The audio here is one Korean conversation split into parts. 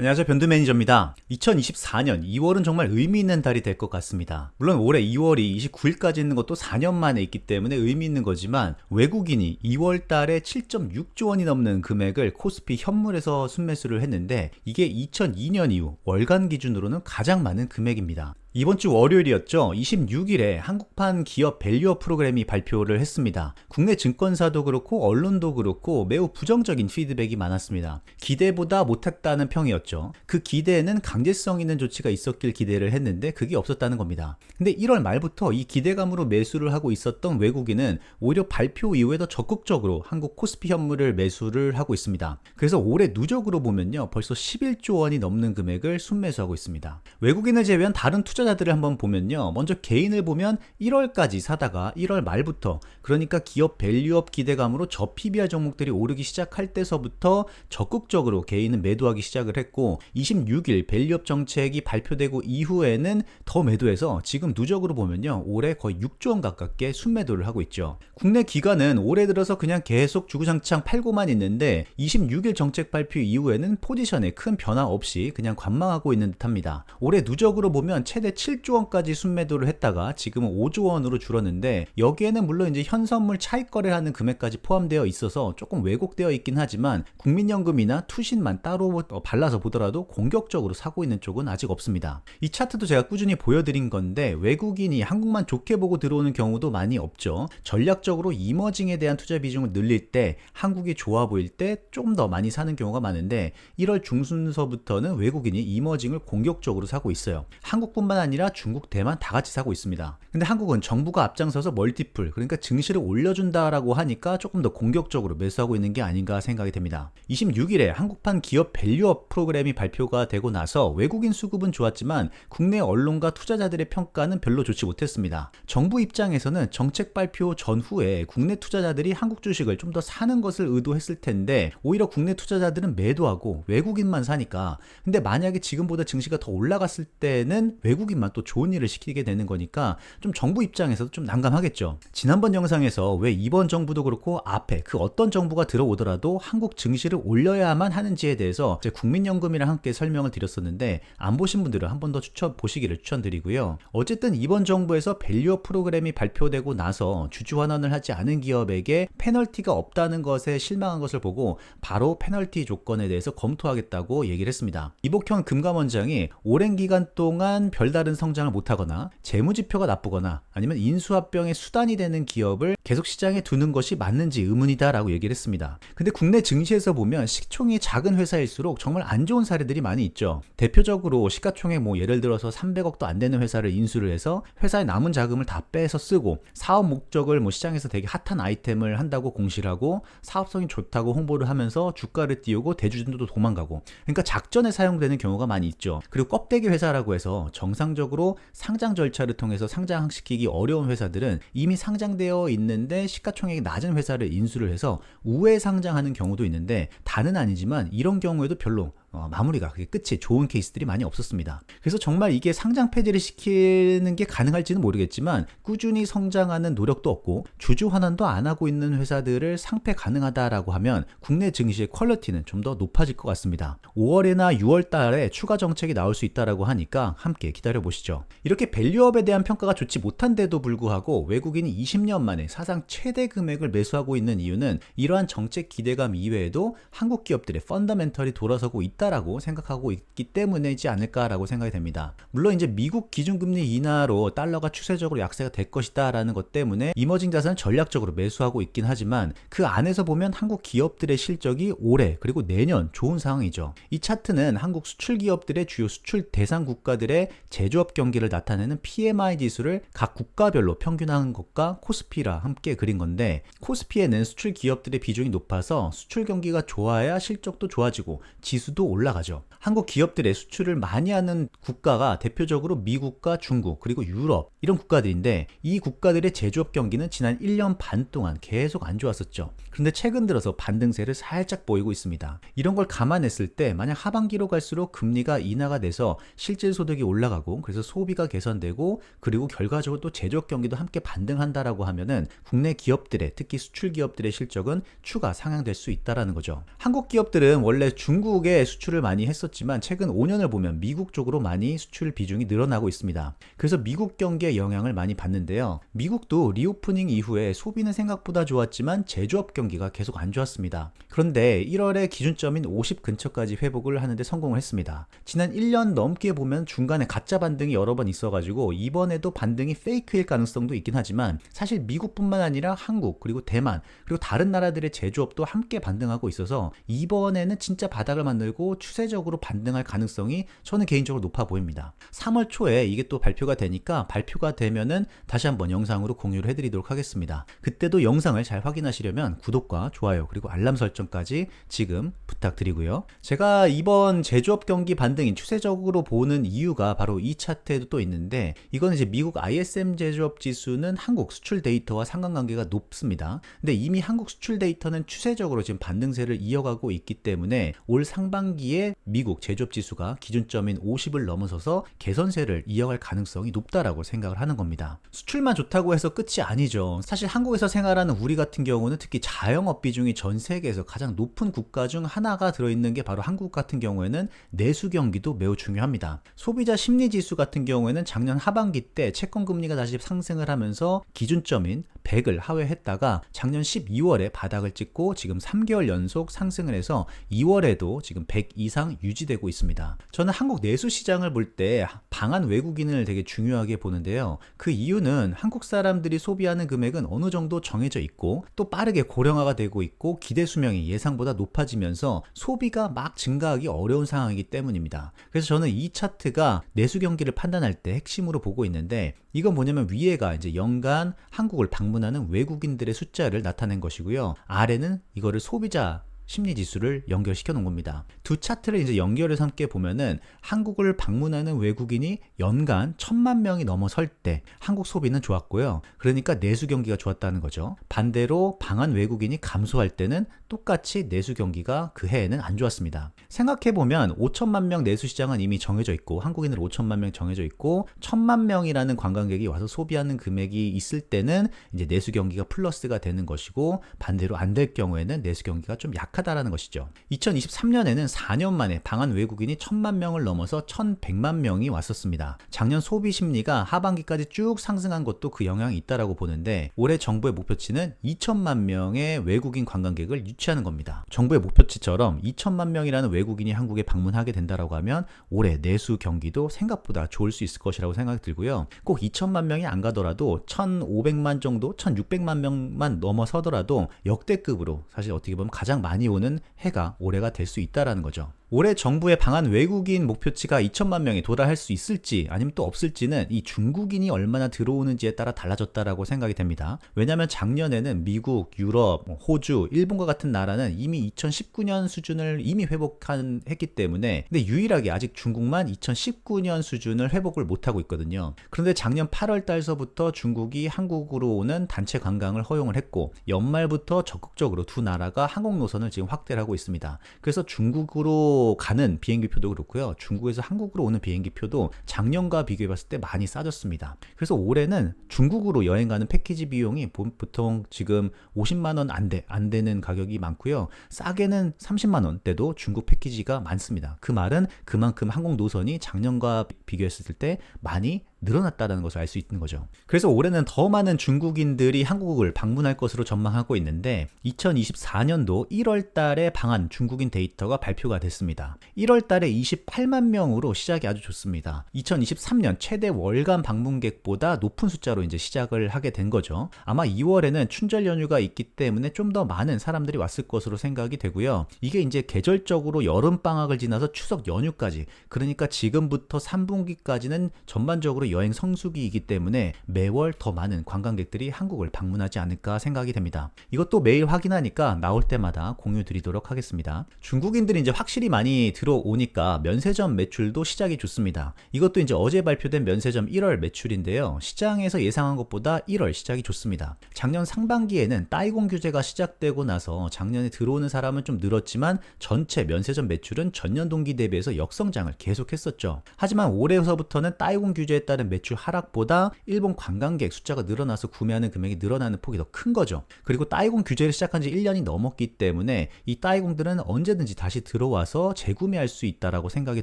안녕하세요. 변두 매니저입니다. 2024년 2월은 정말 의미 있는 달이 될 것 같습니다. 물론 올해 2월이 29일까지 있는 것도 4년 만에 있기 때문에 의미 있는 거지만 외국인이 2월 달에 7.6조 원이 넘는 금액을 코스피 현물에서 순매수를 했는데 이게 2002년 이후 월간 기준으로는 가장 많은 금액입니다. 이번 주 월요일이었죠. 26일에 한국판 기업 밸류업 프로그램이 발표를 했습니다. 국내 증권사도 그렇고 언론도 그렇고 매우 부정적인 피드백이 많았습니다. 기대보다 못했다는 평이었죠. 그 기대에는 강제성 있는 조치가 있었길 기대를 했는데 그게 없었다는 겁니다. 근데 1월 말부터 이 기대감으로 매수를 하고 있었던 외국인은 오히려 발표 이후에 더 적극적으로 한국 코스피 현물을 매수를 하고 있습니다. 그래서 올해 누적으로 보면요. 벌써 11조 원이 넘는 금액을 순매수하고 있습니다. 외국인을 제외한 다른 투자 투자자들을 한번 보면요. 먼저 개인을 보면 1월까지 사다가 1월 말부터 그러니까 기업 밸류업 기대감으로 저 PBR 종목들이 오르기 시작할 때서부터 적극적으로 개인은 매도하기 시작을 했고 26일 밸류업 정책이 발표되고 이후에는 더 매도해서 지금 누적으로 보면요. 올해 거의 6조 원 가깝게 순매도를 하고 있죠. 국내 기관은 올해 들어서 그냥 계속 주구장창 팔고만 있는데 26일 정책 발표 이후에는 포지션에 큰 변화 없이 그냥 관망하고 있는 듯합니다. 올해 누적으로 보면 최대 최대 7조 원까지 순매도를 했다가 지금은 5조 원으로 줄었는데 여기에는 물론 이제 현선물 차익 거래하는 금액까지 포함되어 있어서 조금 왜곡되어 있긴 하지만 국민연금이나 투신만 따로 어, 발라서 보더라도 공격적으로 사고 있는 쪽은 아직 없습니다. 이 차트도 제가 꾸준히 보여드린 건데 외국인이 한국만 좋게 보고 들어오는 경우도 많이 없죠. 전략적으로 이머징에 대한 투자 비중을 늘릴 때 한국이 좋아 보일 때 좀 더 많이 사는 경우가 많은데 1월 중순서부터는 외국인이 이머징을 공격적으로 사고 있어요. 한국뿐만 아니라 중국, 대만 다 같이 사고 있습니다. 근데 한국은 정부가 앞장서서 멀티플, 그러니까 증시를 올려준다라고 하니까 조금 더 공격적으로 매수하고 있는 게 아닌가 생각이 됩니다. 26일에 한국판 기업 밸류업 프로그램이 발표가 되고 나서 외국인 수급은 좋았지만 국내 언론과 투자자들의 평가는 별로 좋지 못했습니다. 정부 입장에서는 정책 발표 전후에 국내 투자자들이 한국 주식을 좀 더 사는 것을 의도했을 텐데 오히려 국내 투자자들은 매도하고 외국인만 사니까 근데 만약에 지금보다 증시가 더 올라갔을 때는 외국인 한국인만 또 좋은 일을 시키게 되는 거니까 좀 정부 입장에서도 좀 난감하겠죠. 지난번 영상에서 왜 이번 정부도 그렇고 앞에 그 어떤 정부가 들어오더라도 한국 증시를 올려야만 하는지에 대해서 국민연금이랑 함께 설명을 드렸었는데 안 보신 분들은 한 번 더 추천 보시기를 추천드리고요. 어쨌든 이번 정부에서 밸류어 프로그램이 발표되고 나서 주주 환원을 하지 않은 기업에게 페널티가 없다는 것에 실망한 것을 보고 바로 페널티 조건에 대해서 검토하겠다고 얘기를 했습니다. 이복현 금감원장이 오랜 기간 동안 별다 별 다른 성장을 못하거나 재무지표가 나쁘거나 아니면 인수합병의 수단이 되는 기업을 계속 시장에 두는 것이 맞는지 의문이다라고 얘기를 했습니다. 근데 국내 증시에서 보면 시총이 작은 회사일수록 정말 안 좋은 사례들이 많이 있죠. 대표적으로 시가총액 뭐 예를 들어서 300억도 안 되는 회사를 인수를 해서 회사의 남은 자금을 다 빼서 쓰고 사업 목적을 뭐 시장에서 되게 핫한 아이템을 한다고 공시를 하고 사업성이 좋다고 홍보를 하면서 주가를 띄우고 대주주도 도망가고 그러니까 작전에 사용되는 경우가 많이 있죠. 그리고 껍데기 회사라고 해서 정상 정상적으로 상장 절차를 통해서 상장시키기 어려운 회사들은 이미 상장되어 있는데 시가총액이 낮은 회사를 인수를 해서 우회 상장하는 경우도 있는데 다는 아니지만 이런 경우에도 별로 어, 마무리가 그게 끝이 좋은 케이스들이 많이 없었습니다. 그래서 정말 이게 상장 폐지를 시키는 게 가능할지는 모르겠지만 꾸준히 성장하는 노력도 없고 주주 환원도 안 하고 있는 회사들을 상폐 가능하다라고 하면 국내 증시의 퀄리티는 좀 더 높아질 것 같습니다. 5월이나 6월 달에 추가 정책이 나올 수 있다라고 하니까 함께 기다려 보시죠. 이렇게 밸류업에 대한 평가가 좋지 못한데도 불구하고 외국인이 20년 만에 사상 최대 금액을 매수하고 있는 이유는 이러한 정책 기대감 이외에도 한국 기업들의 펀더멘털이 돌아서고 있다 있다라고 생각하고 있기 때문이지 않을까라고 생각이 됩니다. 물론 이제 미국 기준금리 인하로 달러가 추세적으로 약세가 될 것이다라는 것 때문에 이머징 자산을 전략적으로 매수하고 있긴 하지만 그 안에서 보면 한국 기업들의 실적이 올해 그리고 내년 좋은 상황이죠. 이 차트는 한국 수출 기업들의 주요 수출 대상 국가들의 제조업 경기를 나타내는 PMI 지수를 각 국가별로 평균하는 것과 코스피라 함께 그린 건데 코스피에는 수출 기업들의 비중이 높아서 수출 경기가 좋아야 실적도 좋아지고 지수도 올라가죠. 한국 기업들의 수출을 많이 하는 국가가 대표적으로 미국과 중국 그리고 유럽 이런 국가들인데 이 국가들의 제조업 경기는 지난 1년 반 동안 계속 안 좋았었죠. 그런데 최근 들어서 반등세를 살짝 보이고 있습니다. 이런 걸 감안했을 때 만약 하반기로 갈수록 금리가 인하가 돼서 실질 소득이 올라가고 그래서 소비가 개선되고 그리고 결과적으로 또 제조업 경기도 함께 반등한다라고 하면은 국내 기업들의 특히 수출 기업들의 실적은 추가 상향될 수 있다라는 거죠. 한국 기업들은 원래 중국의 수출 수출을 많이 했었지만 최근 5년을 보면 미국 쪽으로 많이 수출 비중이 늘어나고 있습니다. 그래서 미국 경기에 영향을 많이 받는데요. 미국도 리오프닝 이후에 소비는 생각보다 좋았지만 제조업 경기가 계속 안 좋았습니다. 그런데 1월에 기준점인 50 근처까지 회복을 하는데 성공을 했습니다. 지난 1년 넘게 보면 중간에 가짜 반등이 여러 번 있어가지고 이번에도 반등이 페이크일 가능성도 있긴 하지만 사실 미국뿐만 아니라 한국 그리고 대만 그리고 다른 나라들의 제조업도 함께 반등하고 있어서 이번에는 진짜 바닥을 만들고 추세적으로 반등할 가능성이 저는 개인적으로 높아 보입니다. 3월 초에 이게 또 발표가 되니까 발표가 되면은 다시 한번 영상으로 공유를 해드리도록 하겠습니다. 그때도 영상을 잘 확인하시려면 구독과 좋아요 그리고 알람 설정까지 지금 부탁드리고요. 제가 이번 제조업 경기 반등이 추세적으로 보는 이유가 바로 이 차트에도 또 있는데 이거는 이제 미국 ISM 제조업 지수는 한국 수출 데이터와 상관관계가 높습니다. 근데 이미 한국 수출 데이터는 추세적으로 지금 반등세를 이어가고 있기 때문에 올 상반기 에 미국 제조업 지수가 기준점인 50을 넘어서서 개선세를 이어갈 가능성이 높다라고 생각을 하는 겁니다. 수출만 좋다고 해서 끝이 아니죠. 사실 한국에서 생활하는 우리 같은 경우는 특히 자영업 비중이 전 세계에서 가장 높은 국가 중 하나가 들어있는 게 바로 한국 같은 경우에는 내수 경기도 매우 중요합니다. 소비자 심리 지수 같은 경우에는 작년 하반기 때 채권 금리가 다시 상승을 하면서 기준점인 100을 하회했다가 작년 12월에 바닥을 찍고 지금 3개월 연속 상승을 해서 2월에도 지금 100 이상 유지되고 있습니다. 저는 한국 내수 시장을 볼 때 방한 외국인을 되게 중요하게 보는데요. 그 이유는 한국 사람들이 소비하는 금액은 어느 정도 정해져 있고 또 빠르게 고령화가 되고 있고 기대 수명이 예상보다 높아지면서 소비가 막 증가하기 어려운 상황이기 때문입니다. 그래서 저는 이 차트가 내수 경기를 판단할 때 핵심으로 보고 있는데 이건 뭐냐면 위에가 이제 연간 한국을 방문하는 외국인들의 숫자를 나타낸 것이고요. 아래는 이거를 소비자 심리 지수를 연결시켜 놓은 겁니다. 두 차트를 이제 연결해서 함께 보면은 한국을 방문하는 외국인이 연간 천만 명이 넘어설 때 한국 소비는 좋았고요. 그러니까 내수 경기가 좋았다는 거죠. 반대로 방한 외국인이 감소할 때는 똑같이 내수 경기가 그 해에는 안 좋았습니다. 생각해 보면 5천만 명 내수 시장은 이미 정해져 있고 한국인으로 5천만 명 정해져 있고 천만 명이라는 관광객이 와서 소비하는 금액이 있을 때는 이제 내수 경기가 플러스가 되는 것이고 반대로 안 될 경우에는 내수 경기가 좀 약한 약하다라는 것이죠. 2023년에는 4년 만에 방한 외국인이 1000만 명을 넘어서 1100만 명이 왔었습니다. 작년 소비 심리가 하반기까지 쭉 상승한 것도 그 영향이 있다라고 보는데 올해 정부의 목표치는 2천만 명의 외국인 관광객을 유치하는 겁니다. 정부의 목표치처럼 2천만 명이라는 외국인이 한국에 방문하게 된다라고 하면 올해 내수 경기도 생각보다 좋을 수 있을 것이라고 생각이 들고요. 꼭 2천만 명이 안 가더라도 1,500만 정도, 1,600만 명만 넘어서더라도 역대급으로 사실 어떻게 보면 가장 많이 오는 해가 올해가 될 수 있다라는 거죠. 올해 정부의 방한 외국인 목표치가 2천만 명에 도달할 수 있을지 아니면 또 없을지는 이 중국인이 얼마나 들어오는지에 따라 달라졌다라고 생각이 됩니다. 왜냐하면 작년에는 미국, 유럽, 뭐 호주, 일본과 같은 나라는 이미 2019년 수준을 이미 회복한 했기 때문에 근데 유일하게 아직 중국만 2019년 수준을 회복을 못하고 있거든요. 그런데 작년 8월 달서부터 중국이 한국으로 오는 단체 관광을 허용을 했고 연말부터 적극적으로 두 나라가 항공 노선을 지금 확대를 하고 있습니다. 그래서 중국으로 가는 비행기 표도 그렇고요. 중국에서 한국으로 오는 비행기 표도 작년과 비교해 봤을 때 많이 싸졌습니다. 그래서 올해는 중국으로 여행 가는 패키지 비용이 보통 지금 50만 원 안 돼, 안 되는 가격이 많고요. 싸게는 30만 원대도 중국 패키지가 많습니다. 그 말은 그만큼 항공 노선이 작년과 비교했을 때 많이 늘어났다는 것을 알 수 있는 거죠. 그래서 올해는 더 많은 중국인들이 한국을 방문할 것으로 전망하고 있는데 2024년도 1월 달에 방한 중국인 데이터가 발표가 됐습니다. 1월 달에 28만 명으로 시작이 아주 좋습니다. 2023년 최대 월간 방문객보다 높은 숫자로 이제 시작을 하게 된 거죠. 아마 2월에는 춘절 연휴가 있기 때문에 좀 더 많은 사람들이 왔을 것으로 생각이 되고요. 이게 이제 계절적으로 여름 방학을 지나서 추석 연휴까지 그러니까 지금부터 3분기까지는 전반적으로 여행 성수기이기 때문에 매월 더 많은 관광객들이 한국을 방문하지 않을까 생각이 됩니다. 이것도 매일 확인하니까 나올 때마다 공유 드리도록 하겠습니다. 중국인들이 이제 확실히 많이 들어오니까 면세점 매출도 시작이 좋습니다. 이것도 이제 어제 발표된 면세점 1월 매출인데요. 시장에서 예상한 것보다 1월 시작이 좋습니다. 작년 상반기에는 따이공 규제가 시작되고 나서 작년에 들어오는 사람은 좀 늘었지만 전체 면세점 매출은 전년 동기 대비해서 역성장을 계속했었죠. 하지만 올해서부터는 따이공 규제에 따른 따른 매출 하락보다 일본 관광객 숫자가 늘어나서 구매하는 금액이 늘어나는 폭이 더 큰 거죠. 그리고 따이공 규제를 시작한 지 1년이 넘었기 때문에 이 따이공들은 언제든지 다시 들어와서 재구매할 수 있다라고 생각이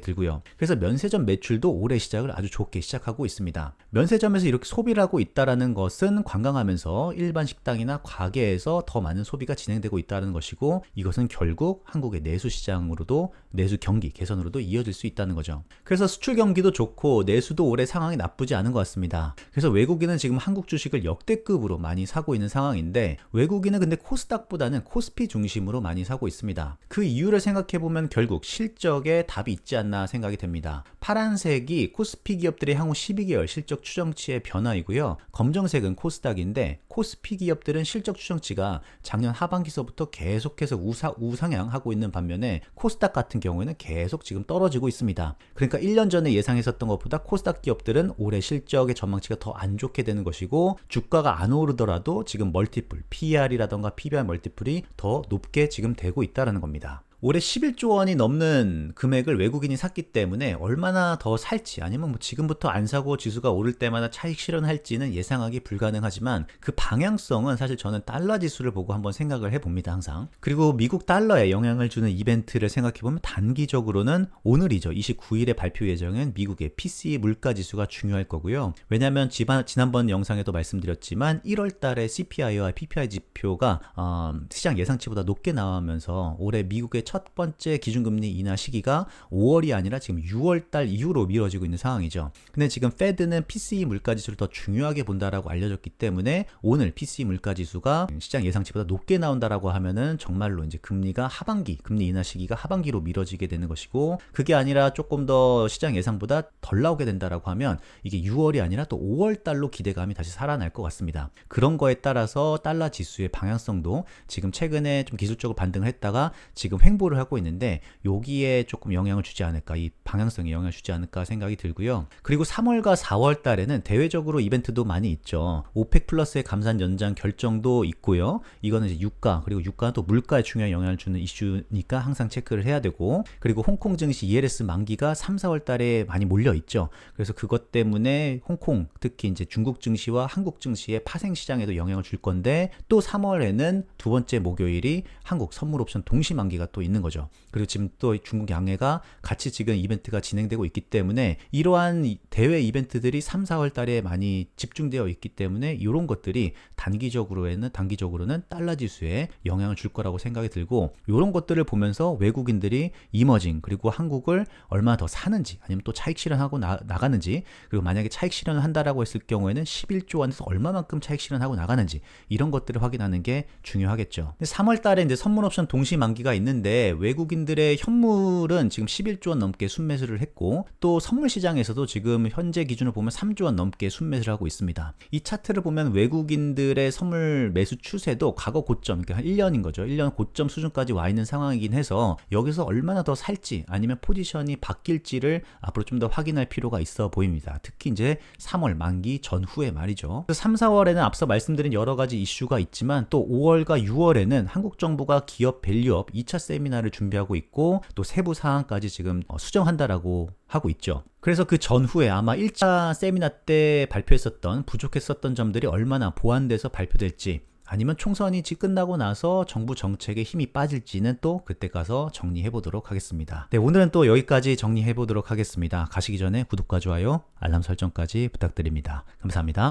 들고요. 그래서 면세점 매출도 올해 시작을 아주 좋게 시작하고 있습니다. 면세점에서 이렇게 소비를 하고 있다라는 것은 관광하면서 일반 식당이나 가게에서 더 많은 소비가 진행되고 있다는 것이고 이것은 결국 한국의 내수 시장으로도 내수 경기 개선으로도 이어질 수 있다는 거죠. 그래서 수출 경기도 좋고 내수도 올해 상황이 나 쁘지 않은 것 같습니다. 그래서 외국인은 지금 한국 주식을 역대급으로 많이 사고 있는 상황인데 외국인은 근데 코스닥보다는 코스피 중심으로 많이 사고 있습니다. 그 이유를 생각해 보면 결국 실적에 답이 있지 않나 생각이 됩니다. 파란색이 코스피 기업들의 향후 12개월 실적 추정치의 변화이고요. 검정색은 코스닥인데 코스피 기업들은 실적 추정치가 작년 하반기서부터 계속해서 우사, 우상향하고 있는 반면에 코스닥 같은 경우에는 계속 지금 떨어지고 있습니다. 그러니까 1년 전에 예상했었던 것보다 코스닥 기업들은 올해 실적의 전망치가 더 안 좋게 되는 것이고 주가가 안 오르더라도 지금 멀티플, PER이라던가 PBR 멀티플이 더 높게 지금 되고 있다는 겁니다. 올해 11조 원이 넘는 금액을 외국인이 샀기 때문에 얼마나 더 살지 아니면 뭐 지금부터 안 사고 지수가 오를 때마다 차익 실현할지는 예상하기 불가능하지만 그 방향성은 사실 저는 달러 지수를 보고 한번 생각을 해봅니다 항상. 그리고 미국 달러에 영향을 주는 이벤트를 생각해보면 단기적으로는 오늘이죠. 29일에 발표 예정인 미국의 PCE 물가 지수가 중요할 거고요. 왜냐하면 지난번 영상에도 말씀드렸지만 1월 달에 CPI와 PPI 지표가 어, 시장 예상치보다 높게 나오면서 올해 미국의 첫 번째 기준금리 인하 시기가 5월이 아니라 지금 6월 달 이후로 미뤄지고 있는 상황이죠. 근데 지금 페드는 PCE 물가지수를 더 중요하게 본다라고 알려졌기 때문에 오늘 PCE 물가지수가 시장 예상치보다 높게 나온다라고 하면은 정말로 이제 금리가 하반기, 금리 인하 시기가 하반기로 미뤄지게 되는 것이고 그게 아니라 조금 더 시장 예상보다 덜 나오게 된다라고 하면 이게 6월이 아니라 또 5월 달로 기대감이 다시 살아날 것 같습니다. 그런 거에 따라서 달러 지수의 방향성도 지금 최근에 좀 기술적으로 반등을 했다가 지금 횡 행보를 하고 있는데 여기에 조금 영향을 주지 않을까 이 방향성에 영향을 주지 않을까 생각이 들고요. 그리고 3월과 4월 달에는 대외적으로 이벤트도 많이 있죠. 오펙 플러스의 감산 연장 결정도 있고요. 이거는 이제 유가 그리고 유가는 또 물가에 중요한 영향을 주는 이슈니까 항상 체크를 해야 되고 그리고 홍콩 증시 ELS 만기가 3, 4월 달에 많이 몰려 있죠. 그래서 그것 때문에 홍콩 특히 이제 중국 증시와 한국 증시의 파생 시장에도 영향을 줄 건데 또 3월에는 두 번째 목요일이 한국 선물 옵션 동시 만기가 또 있는 거죠. 그리고 지금 또 중국 양해가 같이 지금 이벤트가 진행되고 있기 때문에 이러한 대회 이벤트들이 3, 4월 달에 많이 집중되어 있기 때문에 이런 것들이 단기적으로는 단기적으로는 달러 지수에 영향을 줄 거라고 생각이 들고 이런 것들을 보면서 외국인들이 이머징 그리고 한국을 얼마나 더 사는지 아니면 또 차익 실현하고 나, 나가는지 그리고 만약에 차익 실현을 한다라고 했을 경우에는 11조 원에서 얼마만큼 차익 실현하고 나가는지 이런 것들을 확인하는 게 중요하겠죠. 3월 달에 이제 선물 옵션 동시 만기가 있는데 외국인들의 현물은 지금 11조 원 넘게 순매수를 했고 또 선물 시장에서도 지금 현재 기준을 보면 3조 원 넘게 순매수를 하고 있습니다. 이 차트를 보면 외국인들의 선물 매수 추세도 과거 고점, 그러니까 한 1년인 거죠. 1년 고점 수준까지 와 있는 상황이긴 해서 여기서 얼마나 더 살지 아니면 포지션이 바뀔지를 앞으로 좀 더 확인할 필요가 있어 보입니다. 특히 이제 3월 만기 전후에 말이죠. 3, 4월에는 앞서 말씀드린 여러 가지 이슈가 있지만 또 5월과 6월에는 한국 정부가 기업 밸류업 2차 세미 세미나를 준비하고 있고 또 세부 사항까지 지금 어, 수정한다라고 하고 있죠. 그래서 그 전후에 아마 1차 세미나 때 발표했었던 부족했었던 점들이 얼마나 보완돼서 발표될지 아니면 총선이 끝나고 나서 정부 정책에 힘이 빠질지는 또 그때 가서 정리해 보도록 하겠습니다. 네, 오늘은 또 여기까지 정리해 보도록 하겠습니다. 가시기 전에 구독과 좋아요, 알람 설정까지 부탁드립니다. 감사합니다.